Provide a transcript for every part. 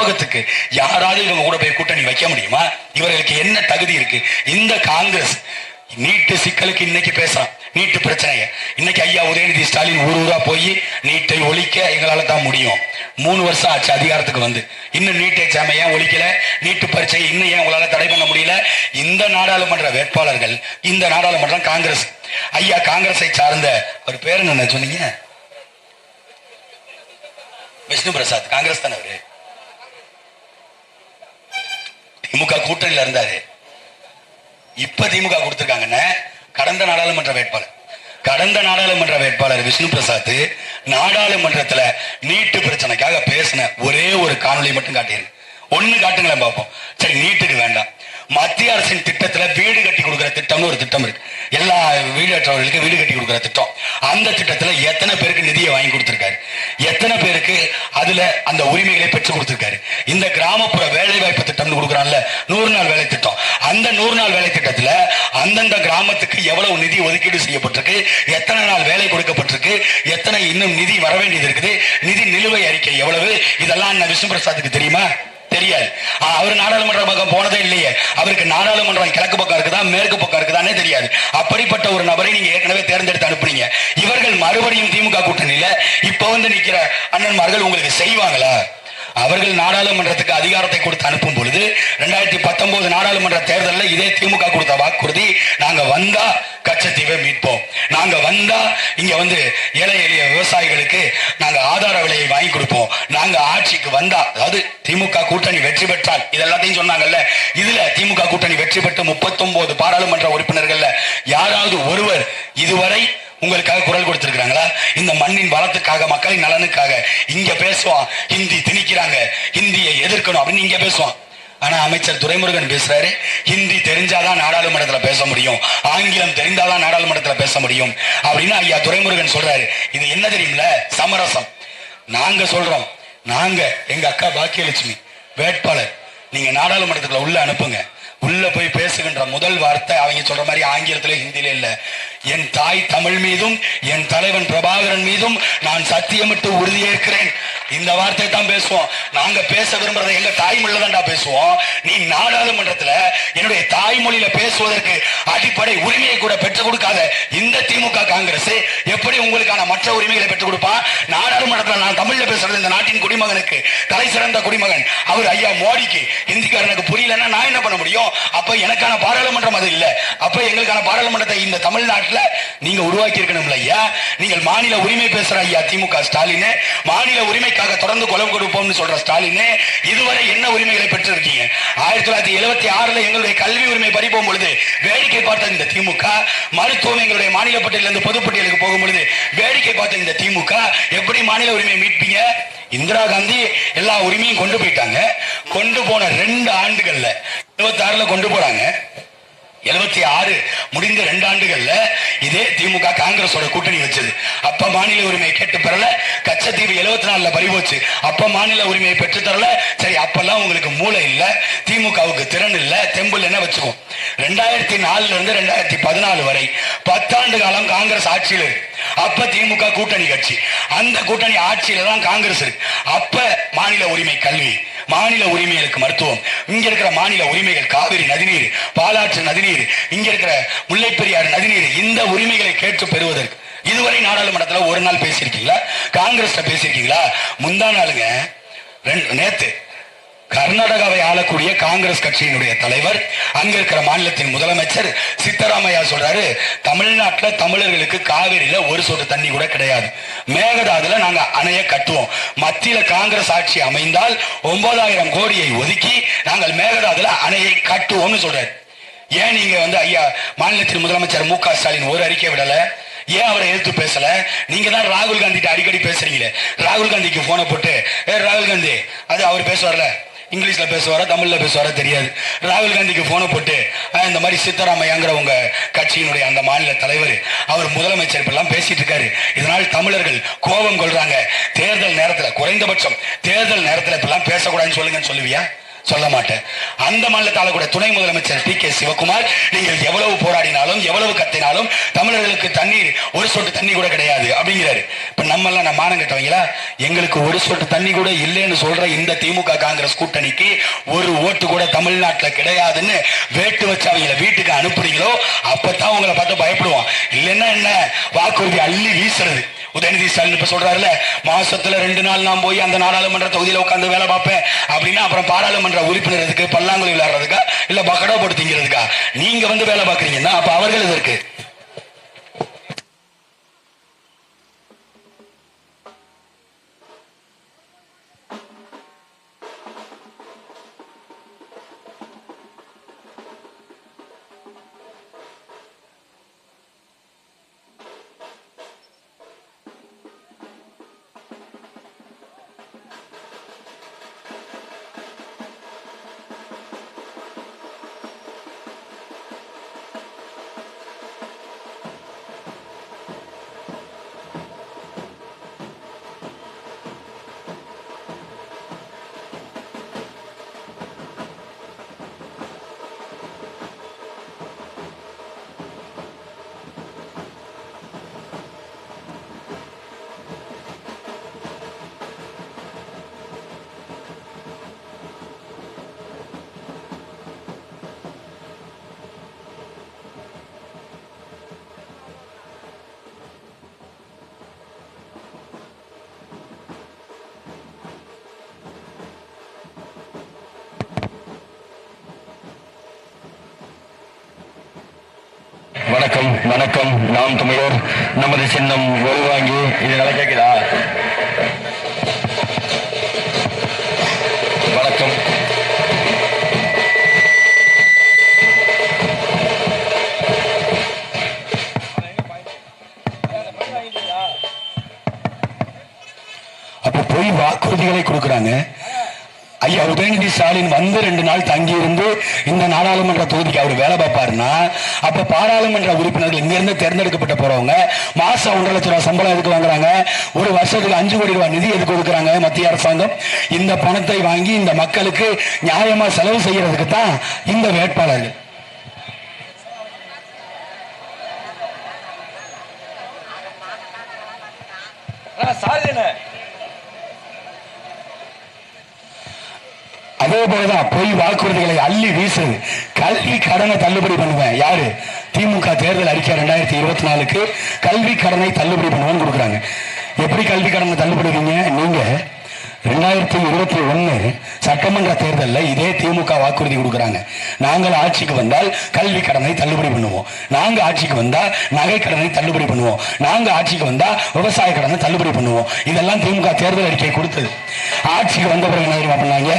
உலகத்துக்கு யாராவது இவங்க கூட போய் கூட்டணி வைக்க முடியுமா? இவர்களுக்கு என்ன தகுதி இருக்கு? இந்த காங்கிரஸ் நீட்டு சிக்கலுக்கு இன்னைக்கு பேசுறான். நீட்டு பிரச்சனைய. இன்னைக்கு ஐயா உதயநிதி ஸ்டாலின் ஊர் ஊரா போய் நீட்டை ஒழிக்க எங்களால தான் முடியும். மூணு வருஷம் ஆச்சு அதிகாரத்துக்கு வந்து. இன்னும் நீட் எக்ஸாம் ஏன் ஒழிக்கல? நீட்டு பரீட்சை இன்னும் ஏன் உங்களால தடை பண்ண முடியல? இந்த நாடாளுமன்ற வேட்பாளர்கள் இந்த நாடாளுமன்றம் காங்கிரஸ். ஐயா காங்கிரஸை சார்ந்த ஒரு பேர் என்ன சொன்னீங்க? விஷ்ணு பிரசாத் காங்கிரஸ் தானே அவரு? திமுக கூட்டணியில் இருந்தாரு. இப்ப திமுக கொடுத்திருக்காங்கன்னு கடந்த நாடாளுமன்ற வேட்பாளர் கடந்த நாடாளுமன்ற வேட்பாளர் விஷ்ணு பிரசாத் நாடாளுமன்றத்துல நீட்டு பிரச்சனைக்காக பேசின ஒரே ஒரு காணொலி மட்டும் காட்டியிருங்க. ஒண்ணு காட்டுங்களேன் பார்ப்போம். சரி நீட்டுக்கு வேண்டாம். மத்திய அரசின் திட்டத்துல வீடு கட்டி கொடுக்கிற திட்டம்னு ஒரு திட்டம் இருக்கு. எல்லா வீடற்றவர்களுக்கு வீடு கட்டி கொடுக்கிற திட்டம். அந்த திட்டத்துல எத்தனை பேருக்கு நிதியை வாங்கி கொடுத்திருக்காரு? எத்தனை பேருக்கு அதுல அந்த உரிமைகளை பெற்று கொடுத்திருக்காரு? இந்த கிராமப்புற வேலை வாய்ப்பு திட்டம்னு கொடுக்குறான்ல நூறு நாள் வேலை திட்டம். அந்த நூறு நாள் வேலை திட்டத்தில் அந்தந்த கிராமத்துக்கு எவ்வளவு நிதி ஒதுக்கீடு செய்யப்பட்டிருக்கு எத்தனை நாள் வேலை கொடுக்கப்பட்டிருக்கு எத்தனை இன்னும் நிதி வர வேண்டியது இருக்குது நிதி நிலுவை அறிக்கை எவ்வளவு இதெல்லாம் அண்ணன் விஷ்ணு பிரசாத்துக்கு தெரியுமா? தெரியாது. அவர் நாடாளுமன்ற பக்கம் போனதே இல்லையே. அவருக்கு நாடாளுமன்றம் கிழக்கு பக்கம் இருக்குதா மேற்கு பக்கம் இருக்குதானே தெரியாது. அப்படிப்பட்ட ஒரு நபரை நீங்க ஏற்கனவே தேர்ந்தெடுத்து அனுப்புனீங்க. இவர்கள் மறுபடியும் திமுக கூட்டணியில இப்ப வந்து நிக்கிற அண்ணன்மார்கள் உங்களுக்கு செய்வாங்களா? அவர்கள் நாடாளுமன்றத்துக்கு அதிகாரத்தை கொடுத்து அனுப்பும் பொழுது ரெண்டாயிரத்தி பத்தொன்பது நாடாளுமன்ற தேர்தலில் இதே திமுக கொடுத்த வாக்குறுதி நாங்க வந்தா கச்சத்தீவை மீட்போம். நாங்க வந்தா இங்க வந்து ஏழை எளிய விவசாயிகளுக்கு நாங்க ஆதார விலையை வாங்கி கொடுப்போம். நாங்க ஆட்சிக்கு வந்தா அதாவது திமுக கூட்டணி வெற்றி பெற்றால் இதெல்லாத்தையும் சொன்னாங்கல்ல இதுல திமுக கூட்டணி வெற்றி பெற்று முப்பத்தொன்பது பாராளுமன்ற உறுப்பினர்கள்ல யாராவது ஒருவர் இதுவரை உங்களுக்காக குரல் கொடுத்திருக்கிறாங்களா? இந்த மண்ணின் வளத்துக்காக மக்களின் நலனுக்காக இங்க பேசுவான். ஹிந்தி திணிக்கிறாங்க. ஹிந்தியை எதிர்க்கணும் அப்படின்னு இங்க பேசுவான். ஆனா அமைச்சர் துரைமுருகன் பேசுறாரு ஹிந்தி தெரிஞ்சாதான் நாடாளுமன்றத்துல பேச முடியும். ஆங்கிலம் தெரிந்தாதான் நாடாளுமன்றத்துல பேச முடியும். அப்படின்னு ஐயா துரைமுருகன் சொல்றாரு. இது என்ன தெரியுமில? சமரசம். நாங்க சொல்றோம். நாங்க எங்க அக்கா பாக்கியலட்சுமி வேட்பாளர். நீங்க நாடாளுமன்றத்துக்குள்ள உள்ள அனுப்புங்க. உள்ள போய் பேசுகின்ற முதல் வார்த்தை அவங்க சொல்ற மாதிரி ஆங்கிலத்திலே ஹிந்தியில இல்ல. என் தாய் தமிழ் மீதும் என் தலைவன் பிரபாகரன் மீதும் நான் சத்தியமிட்டு உறுதியேற்கிறேன். இந்த வார்த்தை தான் பேசுவோம். நாங்க பேச விரும்புறதை எங்க தாய்மொழியில தான்டா பேசுவோம். நீ நாடாளுமன்றத்துல என்னுடைய தாய்மொழியில பேசுவதற்கு அடிப்படை உரிமையை கூட பெற்றுக் கொடுக்காத இந்த திமுக காங்கிரஸ் எப்படி உங்களுக்கான மற்ற உரிமைகளை பெற்றுக் கொடுப்பான் நாடாளுமன்றத்துல நான் தமிழ்ல பேசுறது இந்த நாட்டின் குடிமகனுக்கு தலை சிறந்த குடிமகன். அவர் ஐயா மோடிக்கு ஹிந்திக்காரனுக்கு புரியலன்னா நான் என்ன பண்ண முடியும்? அப்ப எனக்கான பாராளுமன்றம் அது இல்லை. அப்ப எங்களுக்கான பாராளுமன்றத்தை இந்த தமிழ்நாட்டில் நீங்க உருவாக்கி இருக்கணும்ல ஐயா. நீங்கள் மாநில உரிமை பேசுற ஐயா திமுக ஸ்டாலின். மாநில உரிமைக்காக தொடர்ந்து குரல் கொடுப்போம்னு சொல்ற ஸ்டாலின். இதுவரை என்ன உரிமைகளை பெற்றிருக்கீங்க? ஆயிரத்தி தொள்ளாயிரத்தி எழுபத்தி ஆறுல எங்களுடைய கல்வி உரிமை பறிப்போம் பொழுது வேடிக்கை பார்த்த இந்த திமுக மருத்துவம் எங்களுடைய மாநில பட்டியலிருந்து பொதுப்பட்டியலுக்கு போகும் பொழுது வேடிக்கை பார்த்த இந்த திமுக எப்படி மாநில உரிமை மீட்பீங்க? இந்திரா காந்தி எல்லா உரிமையும் கொண்டு போயிட்டாங்க. கொண்டு போன ரெண்டு ஆண்டுகள்ல இருபத்தி ஆறுல கொண்டு போறாங்க எழுபத்தி ஆறு முடிந்த ரெண்டு ஆண்டுகள்ல இதே திமுக காங்கிரஸோட கூட்டணி வச்சது. அப்ப மாநில உரிமையை கேட்டு பெறல கச்சத்தீவு எழுபத்தி நாலுல பறிபோச்சு. அப்ப மாநில உரிமையை பெற்று தரல. சரி அப்பெல்லாம் உங்களுக்கு மூளை இல்ல திமுகவுக்கு திறன் இல்ல தெம்புல என்ன வச்சுக்கோம் ரெண்டாயிரத்தி நாலுல இருந்து ரெண்டாயிரத்தி பதினாலு வரை பத்தாண்டு காலம் காங்கிரஸ் ஆட்சியில் இருக்கு. அப்ப திமுக கூட்டணி கட்சி. அந்த கூட்டணி ஆட்சியில தான் காங்கிரஸ் இருக்கு. அப்ப மாநில உரிமை கல்வி. மாநில உரிமைகளுக்கு மருத்துவம். இங்க இருக்கிற மாநில உரிமைகள் காவிரி நதிநீர் பாலாற்று நதிநீர் இங்க இருக்கிற முல்லை பெரியாறு நதிநீர் இந்த உரிமைகளை கேட்டு பெறுவதற்கு. இதுவரை நாடாளுமன்றத்துல ஒரு நாள் பேசியிருக்கீங்களா? காங்கிரஸ்ல பேசியிருக்கீங்களா? முந்தா நாளுங்க ரெண்டு நேத்து கர்நாடகாவை ஆளக்கூடிய காங்கிரஸ் கட்சியினுடைய தலைவர் அங்க இருக்கிற மாநிலத்தின் முதலமைச்சர் சித்தராமையா சொல்றாரு தமிழ்நாட்டில் தமிழர்களுக்கு காவிரியில ஒரு சொட்டு தண்ணி கூட கிடையாது. மேகதாதுல நாங்க அணைய கட்டுவோம். மத்தியில காங்கிரஸ் ஆட்சி அமைந்தால் ஒன்பதாயிரம் கோடியை ஒதுக்கி நாங்கள் மேகதாதுல அணையை கட்டுவோம்னு சொல்றாரு. ஏன் நீங்க வந்து ஐயா மாநிலத்தின் முதலமைச்சர் மு ஸ்டாலின் ஒரு அறிக்கை விடல? ஏன் அவரை எதிர்த்து பேசல? நீங்க தான் ராகுல் காந்தி அடிக்கடி பேசுறீங்களே. ராகுல் காந்திக்கு போனை போட்டு ஏ ராகுல் காந்தி அது அவர் பேசுவார்ல. இங்கிலீஷில் பேசுவாரா தமிழில் பேசுவாரா தெரியாது. ராகுல் காந்திக்கு ஃபோனை போட்டு இந்த மாதிரி சித்தராமையாங்கிற உங்க கட்சியினுடைய அந்த மாநில தலைவர் அவர் முதலமைச்சர் இப்பெல்லாம் பேசிட்டு இருக்காரு. இதனால் தமிழர்கள் கோபம் கொள்றாங்க. தேர்தல் நேரத்தில் குறைந்தபட்சம் தேர்தல் நேரத்தில் இப்பெல்லாம் பேசக்கூடாதுன்னு சொல்லுங்கன்னு சொல்லுவியா? சொல்ல மாட்டேன். அந்த மாநிலத்தால கூட துணை முதலமைச்சர் டி கே சிவகுமார் நீங்கள் எவ்வளவு போராடினாலும் எவ்வளவு கத்தினாலும் தமிழர்களுக்கு தண்ணீர் ஒரு சொட்டு தண்ணி கூட கிடையாது அப்படிங்கிறாரு. இப்ப நம்ம எல்லாம் மானம் கட்டவங்களா எங்களுக்கு ஒரு சொட்டு தண்ணி கூட இல்லைன்னு சொல்ற இந்த திமுக காங்கிரஸ் கூட்டணிக்கு ஒரு ஓட்டு கூட தமிழ்நாட்டில் கிடையாதுன்னு வேட்டு வச்சு அவங்கள வீட்டுக்கு அனுப்புறீங்களோ அப்பதான் உங்களை பார்த்து பயப்படுவோம் இல்லைன்னா என்ன? வாக்குறுதி அள்ளி வீசுறது. உதயநிதி ஸ்டாலின் இப்ப சொல்றாருல மாசத்துல ரெண்டு நாள் நான் போய் அந்த நாடாளுமன்ற தொகுதியில உட்காந்து வேலை பார்ப்பேன். அப்படின்னா அப்புறம் பாராளுமன்ற உறுப்பினருக்கு பல்லாங்குழி விளையாடுறதுக்கா இல்ல பக்கடா போட்டு திங்கிறதுக்கா? நீங்க வந்து வேலை பார்க்குறீங்கன்னா அப்ப அவர்கள் இதற்கு வணக்கம். நாம் தமிழர் நமது சின்னம் ஒருவாங்கி இது நல்லா கேட்குதா வணக்கம். அப்ப போய் வாக்குறுதிகளை கொடுக்குறாங்க. ஐயா உதயநிதி ஸ்டாலின் வந்து ரெண்டு நாள் தங்கியிருந்து இந்த நாடாளுமன்ற தொகுதிக்கு அவர் வேலை பார்ப்பாருன்னா அப்ப பாராளுமன்ற உறுப்பினர்கள் இங்கிருந்து தேர்ந்தெடுக்கப்பட்ட போறவங்க மாசம் ஒன்றரை லட்சம் ரூபாய் சம்பளம் எதுக்கு வாங்குறாங்க? ஒரு வருஷத்துக்கு அஞ்சு கோடி ரூபாய் நிதி எதுக்கு கொடுக்குறாங்க மத்திய அரசாங்கம்? இந்த பணத்தை வாங்கி இந்த மக்களுக்கு நியாயமா செலவு செய்யறதுக்கு தான் இந்த வேட்பாளர்கள். அதே போலதான் பொய் வாக்குறுதிகளை அள்ளி வீசுது கல்வி கடனை தள்ளுபடி பண்ணுவேன். யாரு? திமுக தேர்தல் அறிக்கை ரெண்டாயிரத்தி இருபத்தி நாலுக்கு கல்வி கடனை தள்ளுபடி பண்ணுவேன்னு கொடுக்குறாங்க. எப்படி கல்வி கடனை தள்ளுபடுவீங்க நீங்க ரெண்டாயிரத்தி இருபத்தி ஒண்ணு சட்டமன்ற தேர்தலில் இதே திமுக வாக்குறுதி கொடுக்குறாங்க. நாங்கள் ஆட்சிக்கு வந்தால் கல்வி கடனை தள்ளுபடி பண்ணுவோம். நாங்க ஆட்சிக்கு வந்தா நகை கடனை தள்ளுபடி பண்ணுவோம். நாங்க ஆட்சிக்கு வந்தா விவசாய கடனை தள்ளுபடி பண்ணுவோம். இதெல்லாம் திமுக தேர்தல் அறிக்கை கொடுத்தது. ஆட்சிக்கு வந்த பிறகு என்ன பண்ணாங்க?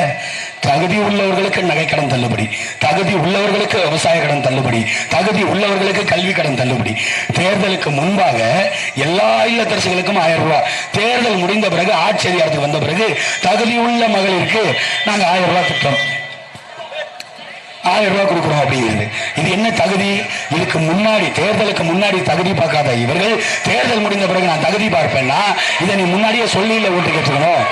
தகுதி உள்ளவர்களுக்கு நகைக்கடன் தள்ளுபடி தகுதி உள்ளவர்களுக்கு விவசாய கடன் தள்ளுபடி தகுதி உள்ளவர்களுக்கு கல்வி கடன் தள்ளுபடி. தேர்தலுக்கு முன்பாக எல்லா இல்லத்தரசுகளுக்கும் ஆயிரம் ரூபாய். தேர்தல் முடிந்த பிறகு ஆட்சி அதிகாரத்துக்கு வந்த பிறகு தகுதி உள்ள மகளிருக்கு நாங்க ஆயிரம் ரூபாய் திட்டம் ஆயிரம் ரூபாய் கொடுக்குறோம் அப்படிங்கிறது இது என்ன தகுதி? இதுக்கு முன்னாடி தேர்தலுக்கு முன்னாடி தகுதி பார்க்காத இவர்கள் தேர்தல் முடிந்த பிறகு நான் தகுதி பார்ப்பேன்னா இதை நீ முன்னாடியே சொல்லி இல்லை ஓட்டு கேட்டுக்கணும்.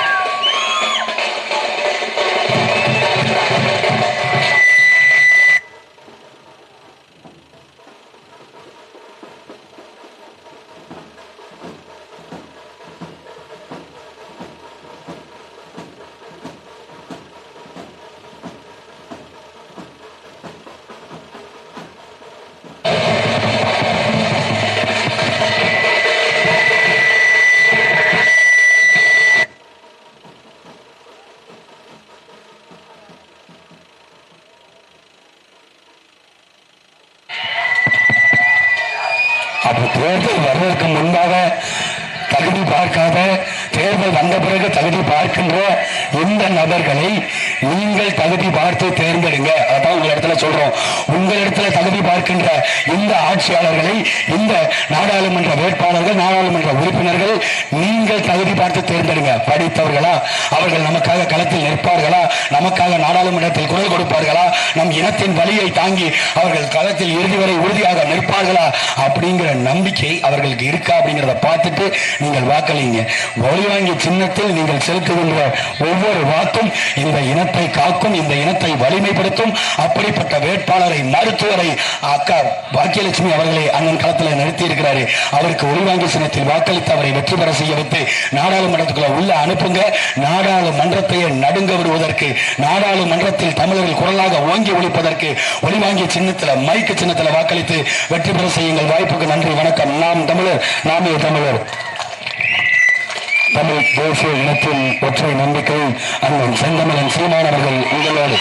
அப்போ தேர்தல் வர்றதுக்கு முன்பாக தகுதி பார்க்காத தேர்தல் வந்த பிறகு தகுதி பார்க்கின்ற இந்த நபர்களை நீங்கள் தகுதி பார்த்து தேர்ந்தெடுங்க. அதான் உங்கள் இடத்துல சொல்றோம். உங்கள் இடத்துல தகுதி பார்க்கின்ற இந்த ஆட்சியாளர்களை இந்த நாடாளுமன்ற வேட்பாளர்கள் நாடாளுமன்ற உறுப்பினர்கள் நீங்கள் தகுதி பார்த்து தேர்ந்தெடுங்க. படித்தவர்களா? அவர்கள் நமக்காக களத்தில் நிற்பார்களா? நமக்காக நாடாளுமன்றத்தில் குரல் கொடுப்பார்களா? நம் இனத்தின் வழியை தாங்கி அவர்கள் களத்தில் இறுதி வரை உறுதியாக நிற்பார்களா? அப்படிங்கிற நம்பிக்கை அவர்களுக்கு இருக்கா அப்படிங்கிறத பார்த்துட்டு நீங்கள் வாக்களிங்க. ஒளி வாங்கி சின்னத்தில் நீங்கள் செலுத்துகின்ற ஒவ்வொரு வாக்கும் இந்த இனத்தை காக்கும் இந்த இனத்தை வலிமைப்படுத்தும். அப்படிப்பட்ட வேட்பாளரை மருத்துவரை அக்கா பாக்கியலட்சுமி அவர்களை அண்ணன் களத்தில் நிறுத்தி இருக்கிறாரு அவருக்கு உள்வாங்கி சின்னத்தில் வாக்களித்து அவரை வெற்றி பெற செய்ய வைத்து நாடாளுமன்றத்துக்குள்ள உள்ள அனுப்புங்க. நாடாளுமன்றத்தையே நடுங்க விடுவதற்கு நாடாளுமன்றத்தில் தமிழர்கள் குரலாக ஓங்கி ஒழிப்பதற்கு ஒளிவாங்கிய சின்னத்தில் மைக்கு சின்னத்தில் வாக்களித்து வெற்றி பெற செய்யுங்கள். வாய்ப்புக்கு நன்றி வணக்கம். நாம் தமிழர் நாமே தமிழர். தமிழ் தேசிய இனத்தின் ஒற்றை நம்பிக்கை அண்ணன் செந்தமிழன் சீமானவர்கள் உங்களோடு